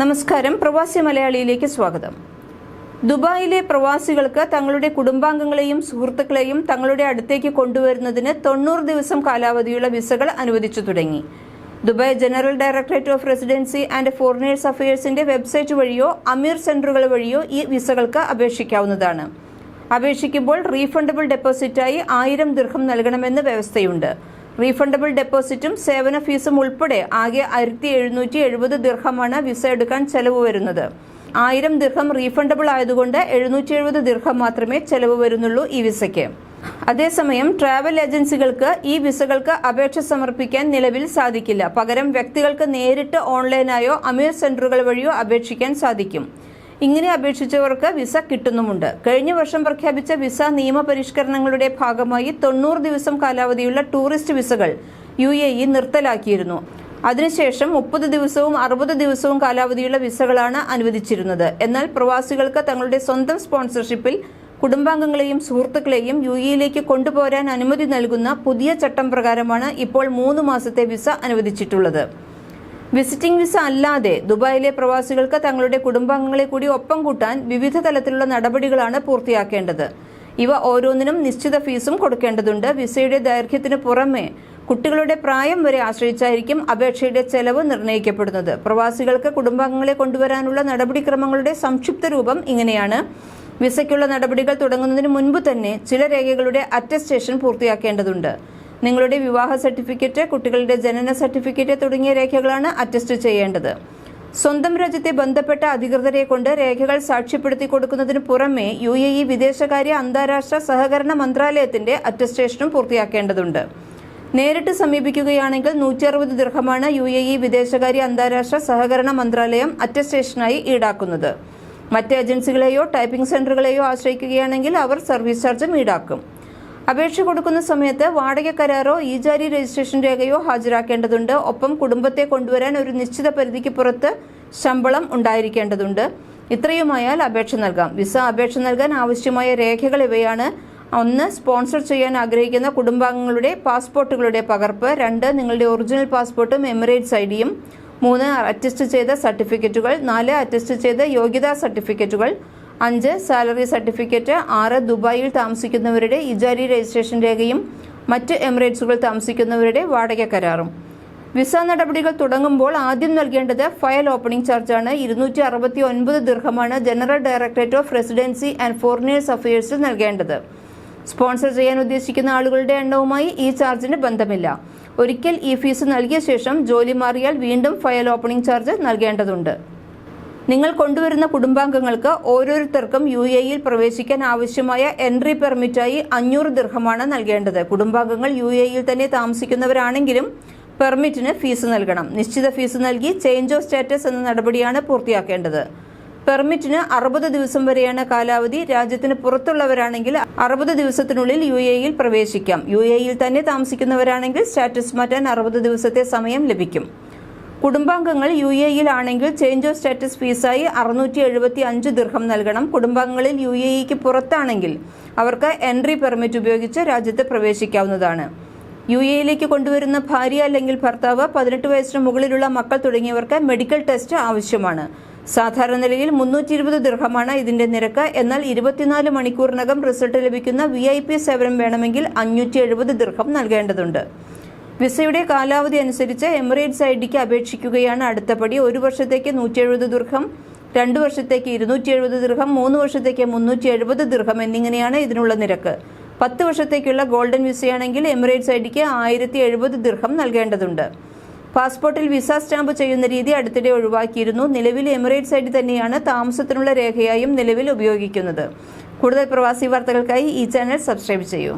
നമസ്കാരം. പ്രവാസി മലയാളിയിലേക്ക് സ്വാഗതം. ദുബായിലെ പ്രവാസികൾക്ക് തങ്ങളുടെ കുടുംബാംഗങ്ങളെയും സുഹൃത്തുക്കളെയും തങ്ങളുടെ അടുത്തേക്ക് കൊണ്ടുവരുന്നതിന് തൊണ്ണൂറ് ദിവസം കാലാവധിയുള്ള വിസകൾ അനുവദിച്ചു തുടങ്ങി. Dubai general directorate of residency and foreigners അഫയേഴ്സിന്റെ website വഴിയോ അമീർ സെന്ററുകൾ വഴിയോ ഈ വിസകൾക്ക് അപേക്ഷിക്കാവുന്നതാണ്. അപേക്ഷിക്കുമ്പോൾ റീഫണ്ടബിൾ ഡെപ്പോസിറ്റായി ആയിരം ദീർഘം നൽകണമെന്ന് വ്യവസ്ഥയുണ്ട്. റീഫണ്ടബിൾ ഡെപ്പോസിറ്റും സേവന ഫീസും ഉൾപ്പെടെ ആകെ ആയിരത്തി എഴുന്നൂറ്റി എഴുപത് ദീർഘമാണ് വിസ എടുക്കാൻ ചെലവ് വരുന്നത്. ആയിരം ദീർഘം റീഫണ്ടബിൾ ആയതുകൊണ്ട് എഴുന്നൂറ്റി എഴുപത് ദീർഘം മാത്രമേ ചെലവ് വരുന്നുള്ളൂ ഈ വിസയ്ക്ക്. അതേസമയം ട്രാവൽ ഏജൻസികൾക്ക് ഈ വിസകൾക്ക് അപേക്ഷ സമർപ്പിക്കാൻ നിലവിൽ സാധിക്കില്ല. പകരം വ്യക്തികൾക്ക് നേരിട്ട് ഓൺലൈനായോ അമീർ സെന്ററുകൾ വഴിയോ അപേക്ഷിക്കാൻ സാധിക്കും. ഇങ്ങനെ അപേക്ഷിച്ചവർക്ക് വിസ കിട്ടുന്നുമുണ്ട്. കഴിഞ്ഞ വർഷം പ്രഖ്യാപിച്ച വിസ നിയമപരിഷ്കരണങ്ങളുടെ ഭാഗമായി തൊണ്ണൂറ് ദിവസം കാലാവധിയുള്ള ടൂറിസ്റ്റ് വിസകൾ യു എ ഇ നിർത്തലാക്കിയിരുന്നു. അതിനുശേഷം മുപ്പത് ദിവസവും അറുപത് ദിവസവും കാലാവധിയുള്ള വിസകളാണ് അനുവദിച്ചിരുന്നത്. എന്നാൽ പ്രവാസികൾക്ക് തങ്ങളുടെ സ്വന്തം സ്പോൺസർഷിപ്പിൽ കുടുംബാംഗങ്ങളെയും സുഹൃത്തുക്കളെയും യു എയിലേക്ക് കൊണ്ടുപോരാൻ അനുമതി നൽകുന്ന പുതിയ ചട്ടം പ്രകാരമാണ് ഇപ്പോൾ മൂന്ന് മാസത്തെ വിസ അനുവദിച്ചിട്ടുള്ളത്. വിസിറ്റിംഗ് വിസ അല്ലാതെ ദുബായിലെ പ്രവാസികൾക്ക് തങ്ങളുടെ കുടുംബാംഗങ്ങളെ കൂടി ഒപ്പം കൂട്ടാൻ വിവിധ തലത്തിലുള്ള നടപടികളാണ് പൂർത്തിയാക്കേണ്ടത്. ഇവ ഓരോന്നിനും നിശ്ചിത ഫീസും കൊടുക്കേണ്ടതുണ്ട്. വിസയുടെ ദൈർഘ്യത്തിന് പുറമെ കുട്ടികളുടെ പ്രായം വരെ ആശ്രയിച്ചായിരിക്കും അപേക്ഷയുടെ ചെലവ് നിർണയിക്കപ്പെടുന്നത്. പ്രവാസികൾക്ക് കുടുംബാംഗങ്ങളെ കൊണ്ടുവരാനുള്ള നടപടിക്രമങ്ങളുടെ സംക്ഷിപ്ത രൂപം ഇങ്ങനെയാണ്. വിസയ്ക്കുള്ള നടപടികൾ തുടങ്ങുന്നതിന് മുൻപ് തന്നെ ചില രേഖകളുടെ അറ്റസ്റ്റേഷൻ പൂർത്തിയാക്കേണ്ടതുണ്ട്. നിങ്ങളുടെ വിവാഹ സർട്ടിഫിക്കറ്റ് കുട്ടികളുടെ ജനന സർട്ടിഫിക്കറ്റ് തുടങ്ങിയ രേഖകളാണ് അറ്റസ്റ്റ് ചെയ്യേണ്ടത്. സ്വന്തം രാജ്യത്തെ ബന്ധപ്പെട്ട അധികൃതരെ കൊണ്ട് രേഖകൾ സാക്ഷ്യപ്പെടുത്തി കൊടുക്കുന്നതിന് പുറമെ യു എ ഇ വിദേശകാര്യ അന്താരാഷ്ട്ര സഹകരണ മന്ത്രാലയത്തിന്റെ അറ്റസ്റ്റേഷനും പൂർത്തിയാക്കേണ്ടതുണ്ട്. നേരിട്ട് സമീപിക്കുകയാണെങ്കിൽ നൂറ്റി അറുപത് ദീർഘമാണ് യു എ ഇ വിദേശകാര്യ അന്താരാഷ്ട്ര സഹകരണ മന്ത്രാലയം അറ്റസ്റ്റേഷനായി ഈടാക്കുന്നത്. മറ്റ് ഏജൻസികളെയോ ടൈപ്പിംഗ് സെന്ററുകളെയോ ആശ്രയിക്കുകയാണെങ്കിൽ അവർ സർവീസ് ചാർജും ഈടാക്കും. അപേക്ഷ കൊടുക്കുന്ന സമയത്ത് വാടക കരാറോ ഈജാരി രജിസ്ട്രേഷൻ രേഖയോ ഹാജരാക്കേണ്ടതുണ്ട്. ഒപ്പം കുടുംബത്തെ കൊണ്ടുവരാൻ ഒരു നിശ്ചിത പരിധിക്ക് പുറത്ത് ശമ്പളം ഉണ്ടായിരിക്കേണ്ടതുണ്ട്. ഇത്രയുമായാൽ അപേക്ഷ നൽകാം. വിസ അപേക്ഷ നൽകാൻ ആവശ്യമായ രേഖകൾ ഇവയാണ്. ഒന്ന് സ്പോൺസർ ചെയ്യാൻ ആഗ്രഹിക്കുന്ന കുടുംബാംഗങ്ങളുടെ പാസ്പോർട്ടുകളുടെ പകർപ്പ്. രണ്ട് നിങ്ങളുടെ ഒറിജിനൽ പാസ്പോർട്ടും എമിറേറ്റ്സ് ഐ ഡിയും. മൂന്ന് അറ്റസ്റ്റ് ചെയ്ത സർട്ടിഫിക്കറ്റുകൾ. നാല് അറ്റസ്റ്റ് ചെയ്ത യോഗ്യതാ സർട്ടിഫിക്കറ്റുകൾ. അഞ്ച് സാലറി സർട്ടിഫിക്കറ്റ് ആറ് ദുബായിൽ താമസിക്കുന്നവരുടെ ഇജാരി രജിസ്ട്രേഷൻ രേഖയും മറ്റ് എമിറേറ്റ്സുകൾ താമസിക്കുന്നവരുടെ വാടക കരാറും. വിസ നടപടികൾ തുടങ്ങുമ്പോൾ ആദ്യം നൽകേണ്ടത് ഫയൽ ഓപ്പണിംഗ് ചാർജാണ്. ഇരുന്നൂറ്റി അറുപത്തി ഒൻപത് ദീർഘമാണ് general directorate of residency and foreigners അഫയേഴ്സിൽ നൽകേണ്ടത്. സ്പോൺസർ ചെയ്യാൻ ഉദ്ദേശിക്കുന്ന ആളുകളുടെ എണ്ണവുമായി ഈ ചാർജിന് ബന്ധമില്ല. ഒരിക്കൽ ഈ ഫീസ് നൽകിയ ശേഷം ജോലി മാറിയാൽ വീണ്ടും ഫയൽ ഓപ്പണിംഗ് ചാർജ് നൽകേണ്ടതുണ്ട്. നിങ്ങൾ കൊണ്ടുവരുന്ന കുടുംബാംഗങ്ങൾക്ക് ഓരോരുത്തർക്കും യു എ ഇയിൽ പ്രവേശിക്കാൻ ആവശ്യമായ എൻട്രി പെർമിറ്റായി അഞ്ഞൂറ് ദീർഘമാണ് നൽകേണ്ടത്. കുടുംബാംഗങ്ങൾ യു എ ഇയിൽ തന്നെ താമസിക്കുന്നവരാണെങ്കിലും പെർമിറ്റിന് ഫീസ് നൽകണം. നിശ്ചിത ഫീസ് നൽകി ചേഞ്ച് ഓഫ് സ്റ്റാറ്റസ് എന്ന നടപടിയാണ് പൂർത്തിയാക്കേണ്ടത്. പെർമിറ്റിന് അറുപത് ദിവസം വരെയാണ് കാലാവധി. രാജ്യത്തിന് പുറത്തുള്ളവരാണെങ്കിൽ അറുപത് ദിവസത്തിനുള്ളിൽ യു എ ഇയിൽ പ്രവേശിക്കാം. യു എ ഇയിൽ തന്നെ താമസിക്കുന്നവരാണെങ്കിൽ സ്റ്റാറ്റസ് മാറ്റാൻ അറുപത് ദിവസത്തെ സമയം ലഭിക്കും. കുടുംബാംഗങ്ങൾ യു എ ഇയിലാണെങ്കിൽ ചേഞ്ച് ഓഫ് സ്റ്റാറ്റസ് ഫീസായി അറുന്നൂറ്റി എഴുപത്തി അഞ്ച് ദീർഘം നൽകണം. കുടുംബാംഗങ്ങളിൽ യു എ ഇക്ക് പുറത്താണെങ്കിൽ അവർക്ക് എൻട്രി പെർമിറ്റ് ഉപയോഗിച്ച് രാജ്യത്ത് പ്രവേശിക്കാവുന്നതാണ്. യു എയിലേക്ക് കൊണ്ടുവരുന്ന ഭാര്യ അല്ലെങ്കിൽ ഭർത്താവ് പതിനെട്ട് വയസ്സിന് മുകളിലുള്ള മക്കൾ തുടങ്ങിയവർക്ക് മെഡിക്കൽ ടെസ്റ്റ് ആവശ്യമാണ്. സാധാരണ നിലയിൽ മുന്നൂറ്റി ഇരുപത് ദീർഘമാണ് ഇതിന്റെ നിരക്ക്. എന്നാൽ ഇരുപത്തിനാല് മണിക്കൂറിനകം റിസൾട്ട് ലഭിക്കുന്ന വി സേവനം വേണമെങ്കിൽ അഞ്ഞൂറ്റി എഴുപത് ദീർഘം നൽകേണ്ടതുണ്ട്. വിസയുടെ കാലാവധി അനുസരിച്ച് എമിറേറ്റ്സ് ഐ ഡിക്ക് അപേക്ഷിക്കുകയാണ് അടുത്ത പടി ഒരു വർഷത്തേക്ക് നൂറ്റി എഴുപത് ദീർഘം രണ്ട് വർഷത്തേക്ക് ഇരുന്നൂറ്റി എഴുപത് ദീർഘം മൂന്ന് വർഷത്തേക്ക് മുന്നൂറ്റി എഴുപത് ദീർഘം എന്നിങ്ങനെയാണ് ഇതിനുള്ള നിരക്ക്. പത്ത് വർഷത്തേക്കുള്ള ഗോൾഡൻ വിസയാണെങ്കിൽ എമിറേറ്റ്സ് ഐ ഡിക്ക് ആയിരത്തി എഴുപത് ദീർഘം നൽകേണ്ടതുണ്ട്. പാസ്പോർട്ടിൽ വിസ സ്റ്റാമ്പ് ചെയ്യുന്ന രീതി അടുത്തിടെ ഒഴിവാക്കിയിരുന്നു. നിലവിൽ എമിറേറ്റ്സ് ഐ ഡി തന്നെയാണ് താമസത്തിനുള്ള രേഖയായും നിലവിൽ ഉപയോഗിക്കുന്നത്. കൂടുതൽ പ്രവാസി വാർത്തകൾക്കായി ഈ ചാനൽ സബ്സ്ക്രൈബ് ചെയ്യൂ.